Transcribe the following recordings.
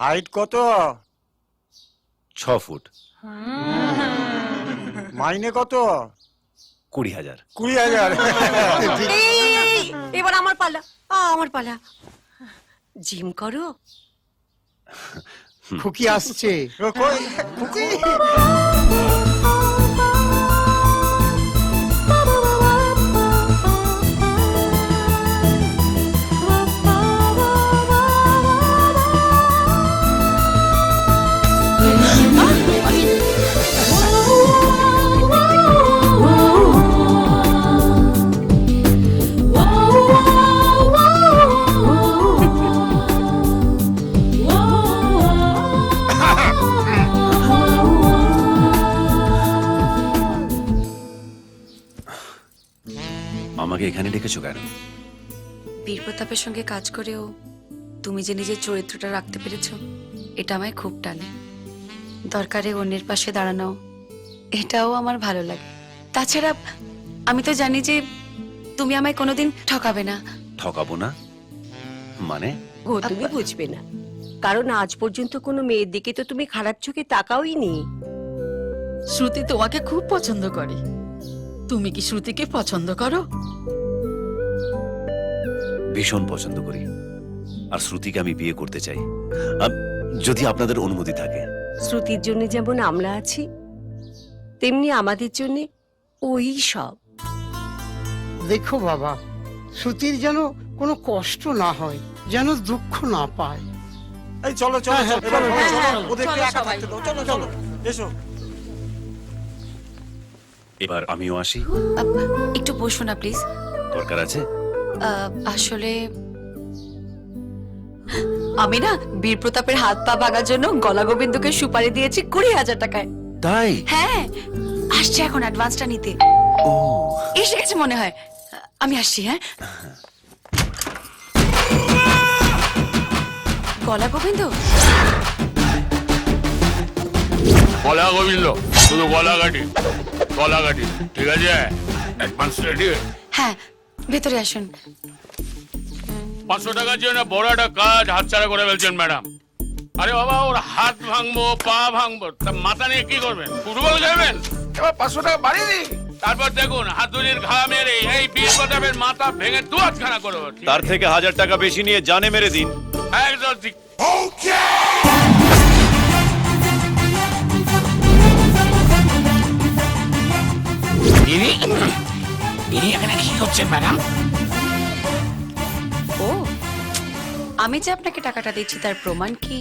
Height কত? ছ foot. মাইনে কত? কুড়ি হাজার। কুড়ি হাজার। এই, এবার আমার পালা। আ, আমার পালা। জিম করো। খুকি আসছে। কই? খুকি? ডেকেছো কেন? বীর প্রতাপের সঙ্গে কাজ করেও তুমি যে নিজের চরিত্রটা রাখতে পেরেছ এটা আমায় খুব টানে। দরকারে অন্যের পাশে দাঁড়ানো এটাও আমার ভালো লাগে। তাছাড়া আমি তো জানি যে তুমি আমায় কোনোদিন ঠকাবে না। ঠকাবো না? মানে? ও তুমি বুঝবে না। কারণ আজ পর্যন্ত কোনো মেয়ের দিকে তো তুমি খারাপ চোখে তাকাওই নি। শ্রুতি তোমাকে খুব পছন্দ করে। তুমি কি শ্রুতিকে পছন্দ করো? ভীষণ পছন্দ করি। আর শ্রুতিকে আমি বিয়ে করতে চাই। যদি আপনাদের অনুমতি থাকে। শ্রুতির জন্য যেমন আমরা আছি তেমনি আমাদের জন্য ওই সব। দেখো বাবা শ্রুতির যেন কোনো কষ্ট না হয় যেন দুঃখ না পায়। এই চলো চলো হ্যাঁ, চলো, হ্যাঁ, ওদেরকে একা থাকতে দাও চলো চলো এসো। এবার আমিও আসি। একটু বসো না প্লিজ দরকার আছে? আসলে আমি না বীর প্রতাপের হাত পা ভাঙার জন্য গলা গোবিন্দকে সুপারি দিয়েছি কুড়ি হাজার টাকায়। তাই? হ্যাঁ আসছে এখন অ্যাডভান্সটা নিতে। ও। এসে গেছে মনে হয়। আমি আসছি হ্যাঁ? গলা গোবিন্দ গলা গোবিন্দ শুধু গলা কাটি গলা কাটি ঠিক আছে? অ্যাডভান্স রেডি হ্যাঁ ভেতরে আসুন। পাঁচশো টাকার জন্য বড় একটা কাজ হাতছাড়া করে ফেলছেন ম্যাডাম। আরে বাবা ওর হাত ভাঙবো পা ভাঙবো তা মাথা নিয়ে কি করবেন? ফুটবল খেলবেন? এবার পাঁচশো টাকা বাড়িয়ে দিন। তারপর দেখুন হাতুড়ির ঘা মেরে এই বীর প্রতাপের মাথা ভেঙে দু হাতখানা করব তার থেকে হাজার টাকা বেশি নিয়ে জানে মেরে দিন। একদম ঠিক। ইনি ইনি এখানে কি করছেন ম্যাডাম? ও আমি যে আপনাকে টাকাটা দিচ্ছি তার প্রমাণ কি?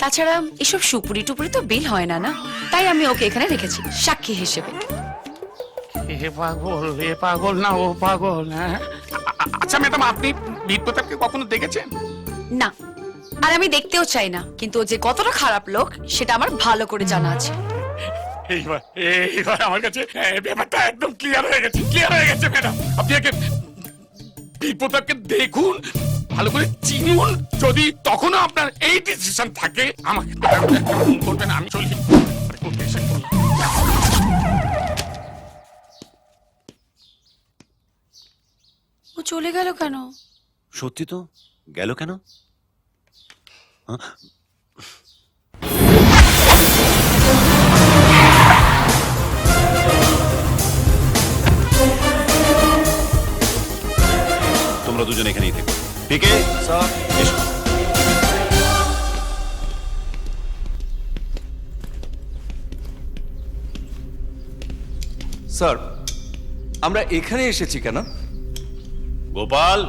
তাছাড়া এসব সুপুরি টুপুরি তো বিল হয় না না? তাই আমি ওকে এখানে রেখেছি সাক্ষী হিসেবে। এ পাগল এ পাগল না ও পাগল হ্যাঁ? আচ্ছা ম্যাডাম আপনি বীর প্রতাপকে কখনো দেখেছেন? না আর আমি দেখতেও চাই না কিন্তু ও যে কতটা খারাপ লোক সেটা আমার ভালো করে জানা আছে। এইবার এইবার আমার কাছে ব্যাপারটা একদম ক্লিয়ার হয়ে গেছে ক্লিয়ার হয়ে গেছে ম্যাডাম আপনি একে বীর প্রতাপকে দেখুন ভালো করে চিনুন। যদি তখনও আপনার এই ডিসিশন থাকে আমাকে ফোন করবেন আমি চলি? ও চলে গেল কেন? সত্যি তো? গেল কেন? তোমরা দুজন এখানেই থেকো। স্যার। স্যার আমরা এখানে এসেছি কেন? গোপাল!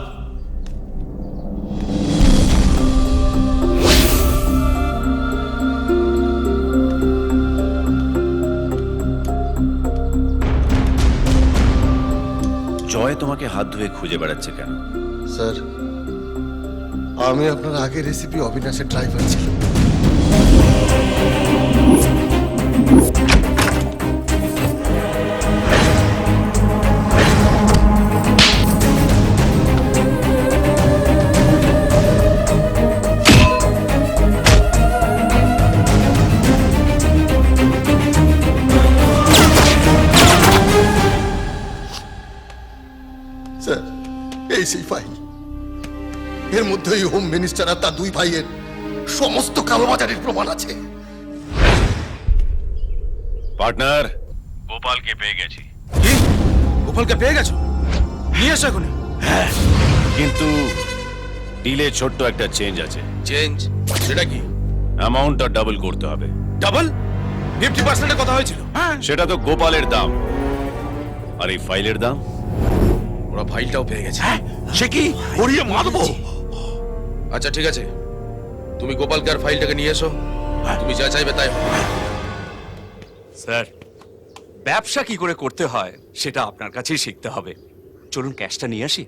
জয় তোমাকে হাত ধুয়ে খুঁজে বেড়াচ্ছে কেন? স্যার আমি আপনার আগের রেসিপি অবিনাশের ড্রাইভার ছিলাম। সেই ফাইল এর মধ্যে ওই হোম মিনিস্টার আর তার দুই ভাইয়ের সমস্ত কালোবাজারির প্রমাণ আছে। পার্টনার। গোপালকে পেয়ে গেছি। কি? গোপালকে পেয়ে গেছো? নিয়ে এসো এখনই। কিন্তু ডিলে ছোট্ট একটা চেঞ্জ আছে। চেঞ্জ সেটা কি? অ্যামাউন্টটা ডাবল করতে হবে। ডাবল ফিফটি পার্সেন্টের কথা হয়েছিল। হ্যাঁ। সেটা তো গোপালের দাম। আর এই ফাইলের দাম? ওরা ফাইলটাও পেয়ে গেছে। সে কি? গড়িয়ে মারবো? আচ্ছা ঠিক আছে। তুমি গোপালকে আর ফাইলটাকে নিয়ে এসো। তুমি যা চাইবে তাই স্যার, ব্যবসা কি করে করতে হয়, সেটা আপনার কাছেই শিখতে হবে। চলুন ক্যাশটা নিয়ে আসি।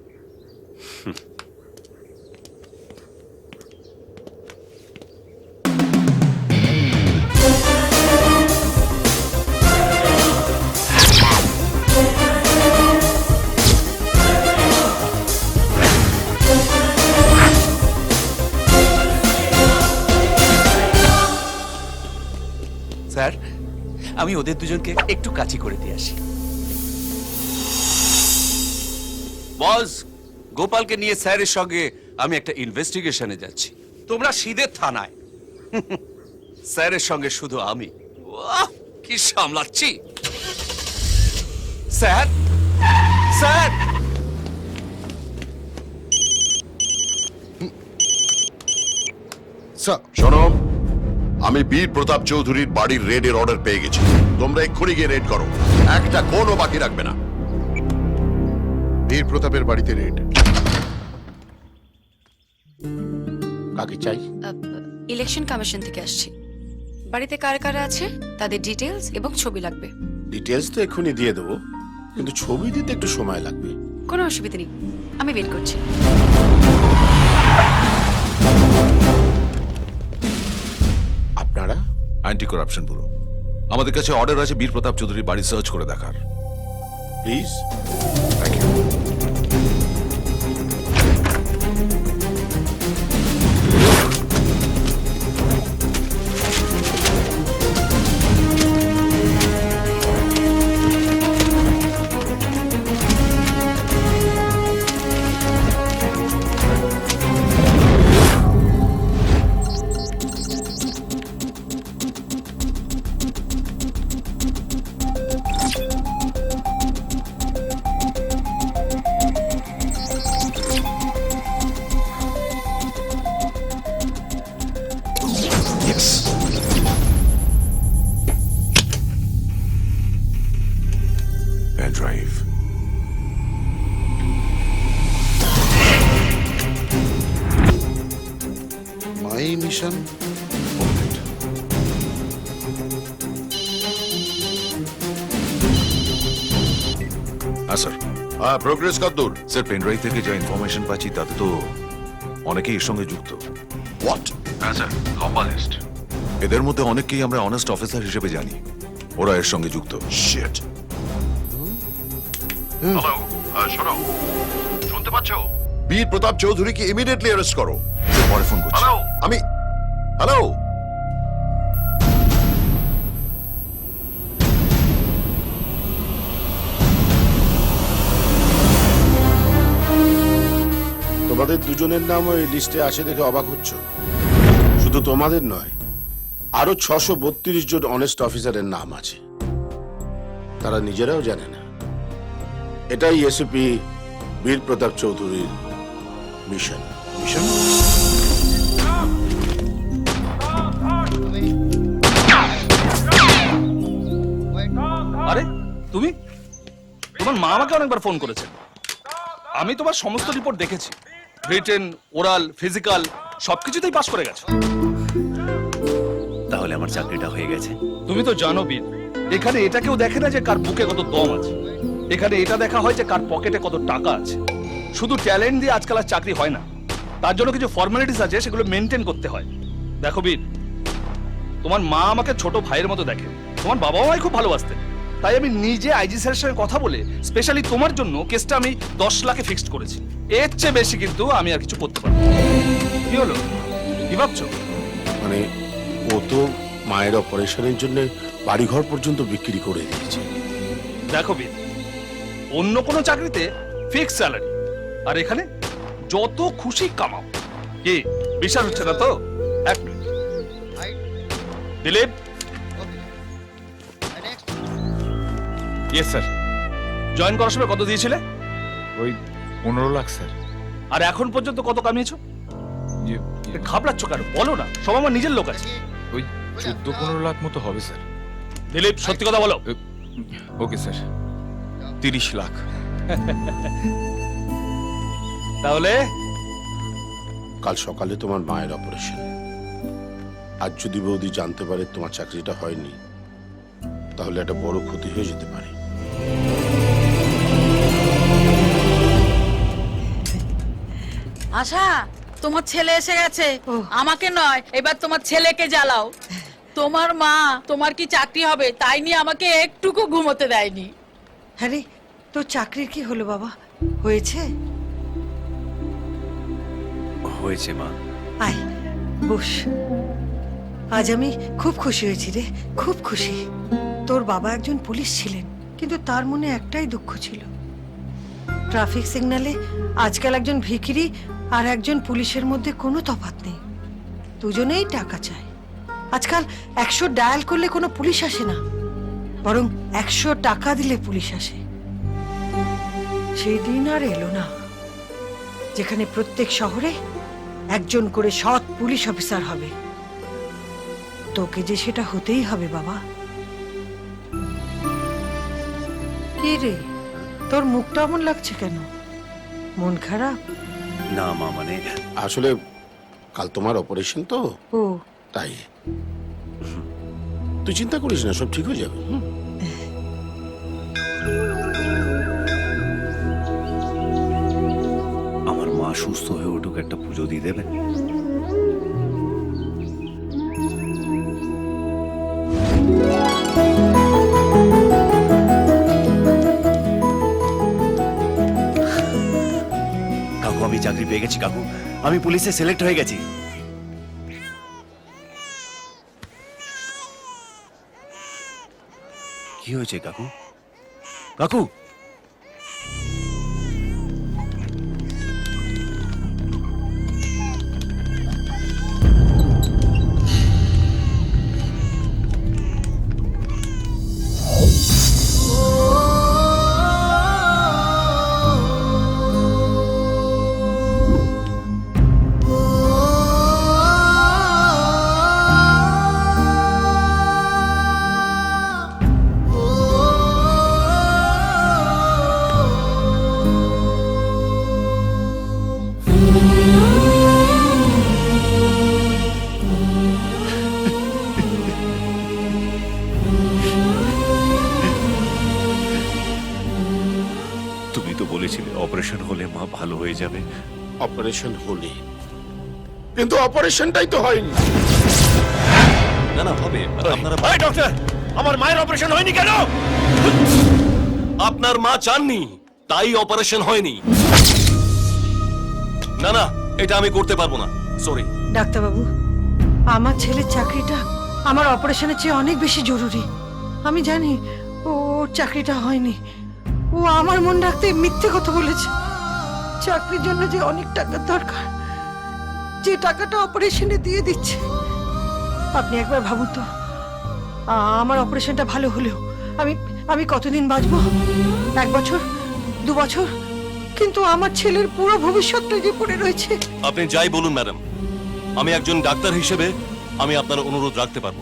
আমি ওদের দুজনকে একটু কাছি করে দিয়ে আসি। বস গোপালকে নিয়ে স্যারের সঙ্গে আমি একটা ইনভেস্টিগেশনে যাচ্ছি। তোমরা সিধে থানায়। স্যারের সঙ্গে শুধু আমি। কি সামলাচ্ছি। Sir sir! স্যার। শোনো আমি বীর প্রতাপ চৌধুরীর বাড়ির রেডের অর্ডার পেয়ে গেছি। তোমরা এক্ষুনি গিয়ে রেড করো। একটা কোনও বাকি রাখবে না। বীর প্রতাপের বাড়িতে রেড। কাকে চাই? ইলেকশন কমিশন থেকে আসছি। বাড়িতে কার কারা আছে তাদের ডিটেলস এবং ছবি লাগবে। ডিটেলস তো এক্ষুনি দিয়ে দেবো কিন্তু ছবি দিতে একটু সময় লাগবে। কোনো অসুবিধা নেই আমি ওয়েট করছি। অ্যান্টি করাপশন ব্যুরো আমাদের কাছে অর্ডার আছে বীর প্রতাপ চৌধুরীর বাড়ি সার্চ করে দেখার। প্লিজ পেন হ্যাঁ স্যার হ্যাঁ প্রোগ্রেস কদ্দূর স্যার পেন ড্রাইভ থেকে যা ইনফরমেশন পাচ্ছি তাতে তো অনেকেই এর সঙ্গে যুক্ত। হোয়াট হ্যাঁ স্যার লম্বা লিস্ট এদের মধ্যে অনেককেই আমরা অনেস্ট অফিসার হিসেবে জানি। ওরা এর সঙ্গে যুক্ত। শিট হ্যালো শোনো। শুনতে পাচ্ছো? বীর প্রতাপ চৌধুরীকে ইমিডিয়েটলি অ্যারেস্ট করো। পরে ফোন করছি। হ্যালো আমি হ্যালো তোমাদের দুজনের নাম ওই লিস্টে আসে দেখে অবাক হচ্ছ। শুধু তোমাদের নয়, আরও ছশো বত্রিশ জন অনেস্ট অফিসারের নাম আছে। তারা নিজেরাও জানে না। এটাই এসিপি বীর প্রতাপ চৌধুরীর মিশন মিশন তুমি? তোমার মা আমাকে অনেকবার ফোন করেছে। আমি তোমার সমস্ত রিপোর্ট দেখেছি। রিটেন ওরাল ফিজিক্যাল সবকিছুতেই পাস করে গেছো। তাহলে আমার চাকরিটা হয়ে গেছে। তুমি তো জানো বীর এখানে এটা কেউ দেখে না যে কার বুকে কত দম আছে। এখানে এটা দেখা হয় যে কার পকেটে কত টাকা আছে। শুধু ট্যালেন্ট দিয়ে আজকাল আর চাকরি হয় না। তার জন্য কিছু ফর্মালিটিস আছে সেগুলো মেনটেন করতে হয়। দেখো বীর তোমার মা আমাকে ছোট ভাইয়ের মতো দেখে। তোমার বাবা মাই খুব ভালোবাসতেন। তাই আমি নিজে আইজি স্যারের সঙ্গে কথা বলে স্পেশালি তোমার জন্য কেসটা আমি দশ লাখে ফিক্সড করেছি। এর চেয়ে বেশি কিন্তু আমি আর কিছু করতে পারব কি হলো? কি ভাবছ? মানে ও তো মায়ের অপারেশনের জন্য বাড়িঘর পর্যন্ত বিক্রি করে দিয়েছে। দেখো বীর অন্য কোনো চাকরিতে ফিক্স স্যালারি আর এখানে যত খুশি কামাও। কি বিশ্বাস হচ্ছে না তো? এক minute Dilip yes sir join করার সময় কত দিয়েছিলে? ওই পনেরো লাখ স্যার। আর এখন পর্যন্ত কত কামিয়েছো? ঘাবড়াচ্ছ কেন? বলো না সব আমার নিজের লোক আছে। ওই চোদ্দ পনেরো লাখ মতো হবে স্যার। দিলীপ সত্যি কথা বলো। Okay sir. তিরিশ লাখ। তাহলে? কাল সকালে তোমার মায়ের অপারেশন। আজ যদি বৌদি জানতে পারে তোমার চাকরিটা হয়নি তাহলে একটা বড় ক্ষতি হয়ে যেতে পারে। আশা তোমার ছেলে এসে গেছে। আমাকে নয় এবার তোমার ছেলেকে জ্বালাও। তোমার মা তোমার কি চাকরি হবে তাই নিয়ে আমাকে একটুকু ঘুমোতে দেয়নি। হ্যাঁ রে তোর চাকরির কি হলো বাবা? হয়েছে? হয়েছে মা। আয় বস। আজ আমি খুব খুশি হয়েছি রে খুব খুশি। তোর বাবা একজন পুলিশ ছিলেন। কিন্তু তার মনে একটাই দুঃখ ছিল। ট্রাফিক সিগন্যালে আজকাল একজন ভিখিরি আর একজন পুলিশের মধ্যে কোনো তফাৎ নেই। দুজনেই টাকা চায়। আজকাল একশো ডায়াল করলে কোনো পুলিশ আসে না। বরং একশো টাকা দিলে পুলিশ আসে। সেই দিন আর এলো না। যেখানে প্রত্যেক শহরে একজন করে সৎ পুলিশ অফিসার হবে। তোকে যে সেটা হতেই হবে, বাবা। কি রে? তোর মুখটা এমন লাগছে কেন? মন খারাপ? না মা মানে আসলে কাল তোমার অপারেশন তো। ও। তাই। তুই চিন্তা করিস না সব ঠিক হয়ে যাবে হুম? আমার মা সুস্থ হয়ে উঠুক একটা পুজো দিয়ে দেবেন আমি চাকরি পেয়ে গেছি কাকু। আমি পুলিশে সিলেক্ট হয়ে গেছি। কি হয়েছে কাকু? কাকু অপারেশন হলে। কিন্তু অপারেশনটাই তো হয়নি। না না হবে। আপনারা ভাই ডক্টর আমার মায়ের অপারেশন হয়নি কেন? আপনার মা চাননি তাই অপারেশন হয়নি। না না এটা আমি করতে পারব না। সরি ডাক্তারবাবু আমার ছেলের চাকরিটা আমার অপারেশনের চেয়ে অনেক বেশি জরুরি। আমি জানি ও ওর চাকরিটা হয়নি। ও আমার মন রাখতে মিথ্যে কথা বলেছে। চাকরির জন্য যে অনেক টাকার দরকার, যে টাকাটা অপারেশনে দিয়ে দিচ্ছে, আপনি একবার ভাবুন তো আমার অপারেশনটা ভালো হলেও আমি আমি কতদিন বাঁচবো? এক বছর? দু বছর? কিন্তু আমার ছেলের পুরো ভবিষ্যৎটা যে পড়ে রয়েছে। আপনি যাই বলুন, ম্যাডাম। আমি একজন ডাক্তার হিসেবে আমি আপনার অনুরোধ রাখতে পারব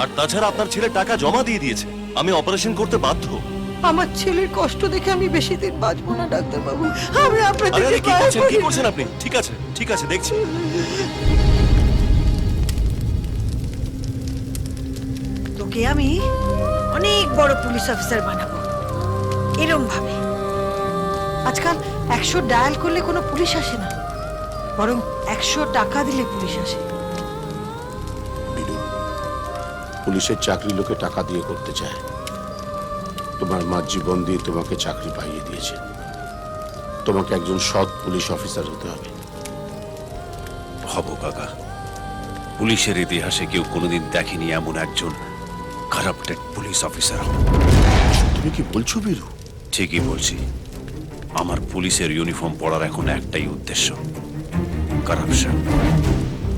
আর তাছাড়া আপনার ছেলে টাকা জমা দিয়ে দিয়েছে। আমি অপারেশন করতে বাধ্য। আমার ছেলের কষ্ট দেখে আমি বেশি দিন বাঁচবো না ডাক্তারবাবু। আমি আপনার আরে আরে কি করছেন? কি করছেন আপনি? ঠিক আছে ঠিক আছে দেখছি। তোকে আমি অনেক বড় পুলিশ অফিসার বানাবো। এরম ভাবে আজকাল একশো ডায়াল করলে কোনো পুলিশ আসে না। বরং একশো টাকা দিলে পুলিশ আসে। পুলিশের চাকরি লোকে টাকা দিয়ে করতে চায়। তোমার মা জীবন দিয়ে তোমাকে চাকরি পাইয়ে দিয়েছে। তোমাকে একজন সৎ পুলিশ অফিসার হতে হবে। হব কাকা। পুলিশের ইতিহাসে কেউ কোনোদিন দেখেনি এমন একজন কারাপ্টেড পুলিশ অফিসার। তুমি কি বলছো বীরু? ঠিকই বলছি। আমার পুলিশের ইউনিফর্ম পড়ার এখন একটাই উদ্দেশ্য। কারাপশন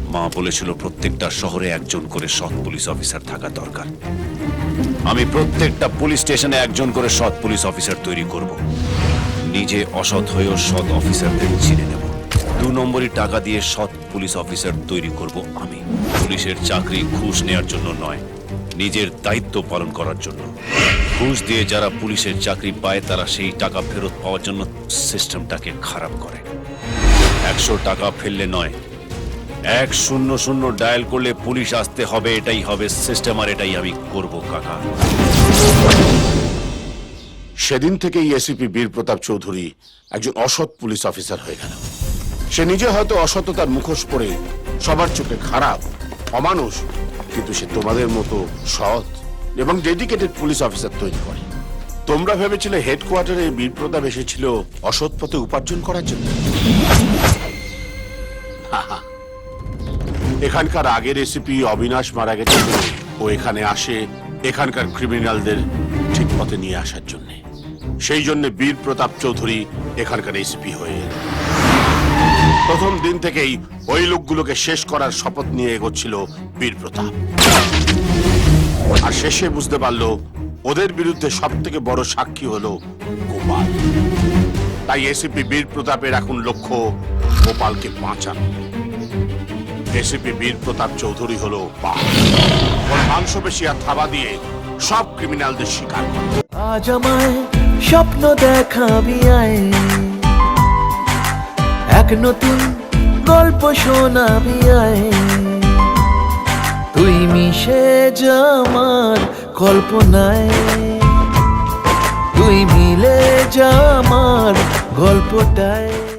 মা বলেছিল প্রত্যেকটা শহরে একজন করে সৎ পুলিশ অফিসার থাকা দরকার। আমি প্রত্যেকটা পুলিশ স্টেশনে একজন করে সৎ পুলিশ অফিসার তৈরি করব। নিজে অসৎ হয়েও সৎ অফিসারদের চিনে নেব। দু নম্বরই টাকা দিয়ে সৎ পুলিশ অফিসার তৈরি করব আমি। পুলিশের চাকরি ঘুষ নেয়ার জন্য নয়, নিজের দায়িত্ব পালন করার জন্য। ঘুষ দিয়ে যারা পুলিশের চাকরি পায়, তারা সেই টাকা ফেরত পাওয়ার জন্য সিস্টেমটাকে খারাপ করে। একশো টাকা ফেললে নয় এক শূন্য শূন্য ডায়াল করলে পুলিশ আসতে হবে এটাই হবে সিস্টেম আর এটাই আমি করব কাকা। সেদিন থেকেই এসিপি বীর প্রতাপ চৌধুরী একজন অসৎ পুলিশ অফিসার হয়ে গেল। সে নিজে হয়তো অসততার মুখোশ পরে সবার চোখে খারাপ অমানুষ কিন্তু সে তোমাদের মতো সৎ এবং ডেডিকেটেড পুলিশ অফিসার তৈরি করে। তোমরা ভেবেছিলে হেডকোয়ার্টারে বীর প্রতাপ এসেছিল অসৎ পথে উপার্জন করার জন্য। এখানকার আগের রেসিপি অবিনাশ মারা গেছে ও এখানে আসে এখানকার ক্রিমিনালদের ঠিক পথে নিয়ে আসার জন্য। সেই জন্য বীর প্রতাপ চৌধুরী এখানকার এসিপি হয়ে প্রথম দিন থেকেই ওই লোকগুলোকে শেষ করার শপথ নিয়ে এগোচ্ছিল বীর প্রতাপ। আর শেষে বুঝতে পারল ওদের বিরুদ্ধে সব থেকে বড় সাক্ষী হলো গোপাল। তাই এসিপি বীর প্রতাপের এখন লক্ষ্য গোপালকে বাঁচানো। এসিপি বীর প্রতাপ চৌধুরী হলো ওর মাংসপেশি আর থাবা দিয়ে সব ক্রিমিনালদের শিকার আজ আমায় স্বপ্ন দেখাবি এক নতুন গল্প শোনাবি তুই মিশে যা আমার কল্পনায়। তুই মিলে যা আমার গল্পটায়।